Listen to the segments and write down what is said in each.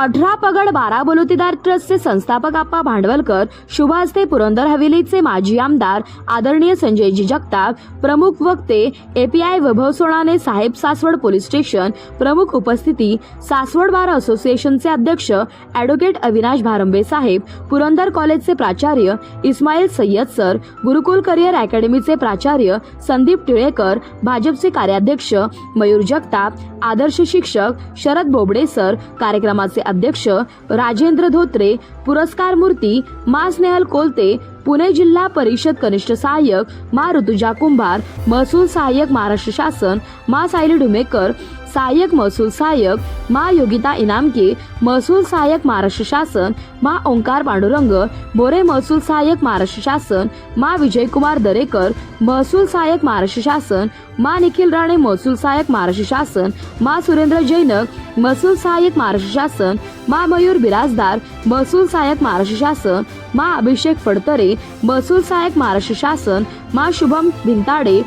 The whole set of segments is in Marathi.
अठरा पगड बारा बलुतेदार ट्रस्टचे संस्थापक आप्पा भांडवलकर शुभ हस्ते पुरंदर हवेलीचे माजी आमदार आदरणीय संजयजी जगताप प्रमुख वक्ते एपीआय वैभव सोळाने साहेब सासवड पोलीस स्टेशन प्रमुख उपस्थिती सासवड बार असोसिएशनचे अध्यक्ष ॲडव्होकेट अविनाश भारंबे साहेब पुरंदर कॉलेजचे प्राचार्य इस्माईल सय्यद सर गुरुकुल करिअर अकॅडमीचे प्राचार्य संदीप टिळेकर भाजपचे कार्याध्यक्ष मयूर जगताप आदर्श शिक्षक शरद बोबडे सर कार्यक्रमाचे अध्यक्ष राजेंद्र धोत्रे पुरस्कार मूर्ती मा स्नेहल कोलते पुणे जिल्हा परिषद कनिष्ठ सहाय्यक मा ऋतुजा कुंभार महसूल सहाय्यक महाराष्ट्र शासन मा सायली डुमेकर सहाय्यक महसूल सहाय्यक मा योगिता इनामके महसूल सहाय्यक महाराष्ट्र शासन मा ओंकार पांडुरंग मोरे महसूल सहाय्यक महाराष्ट्र शासन मा विजयकुमार दरेकर महसूल सहाय्यक महाराष्ट्र शासन मा निखिल राणे महसूल सहाय्यक महाराष्ट्र शासन मा सुरेंद्र जैनक महसूल सहाय्यक महाराष्ट्र शासन मा मयूर बिराजदार महसूल सहाय्यक महाराष्ट्र शासन मा अभिषेक फडतरे महसूल सहाय्यक महाराष्ट्र शासन मा Shubham Bhintade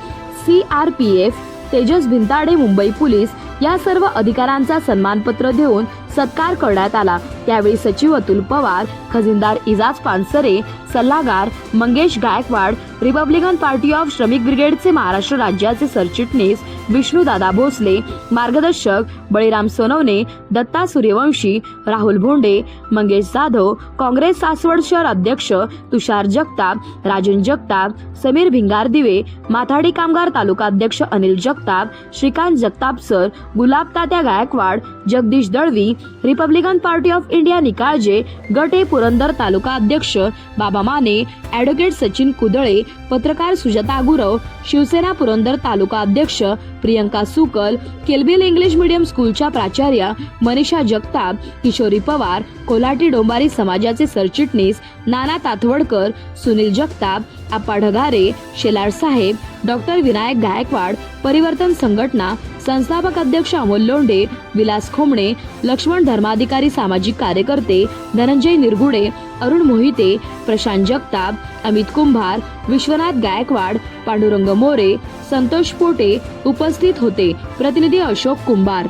C R P F Tejas Bhintade Mumbai police या सर्व अधिकाऱ्यांचा सन्मानपत्र देऊन सत्कार करण्यात आला. त्यावेळी सचिव अतुल पवार खजिनदार इजाज पानसरे सल्लागार Mangesh Gaikwad Republican Party of Shramik ब्रिगेडचे महाराष्ट्र राज्याचे सरचिटणीस विष्णूदादा भोसले मार्गदर्शक बळीराम सोनवणे दत्ता सूर्यवंशी राहुल भोंडे मंगेश जाधव काँग्रेस सासवड शहर अध्यक्ष तुषार जगताप राजन जगताप समीर भिंगार दिवे माथाडी कामगार तालुका अध्यक्ष Anil Jagtap Shrikant Jagtap sir Gulab Tatya Gaikwad Jagdish Dalvi Republican Party of India Nikalje गटे Purandar तालुका अध्यक्ष बाबा माने ॲडव्होकेट सचिन कुदळे पत्रकार सुजाता गुरव शिवसेना पुरंदर तालुका अध्यक्ष प्रियंका सुकल केलबिल इंग्लिश मीडियम स्कूलच्या प्राचार्या मनीषा जगताप किशोरी पवार कोलाटी डोंबारी समाजाचे सरचिटणीस नाना तातवडकर सुनील जगताप आप्पा ढगारे शेलार साहेब डॉक्टर विनायक गायकवाड परिवर्तन संघटना संस्थापक अध्यक्ष अमोल लोंढे विलास खोमणे लक्ष्मण धर्माधिकारी सामाजिक कार्यकर्ते धनंजय निरगुडे अरुण मोहिते प्रशांत जगताप अमित कुंभार विश्वनाथ गायकवाड पांडुरंग मोरे संतोष पोटे उपस्थित होते. प्रतिनिधी अशोक कुंभार.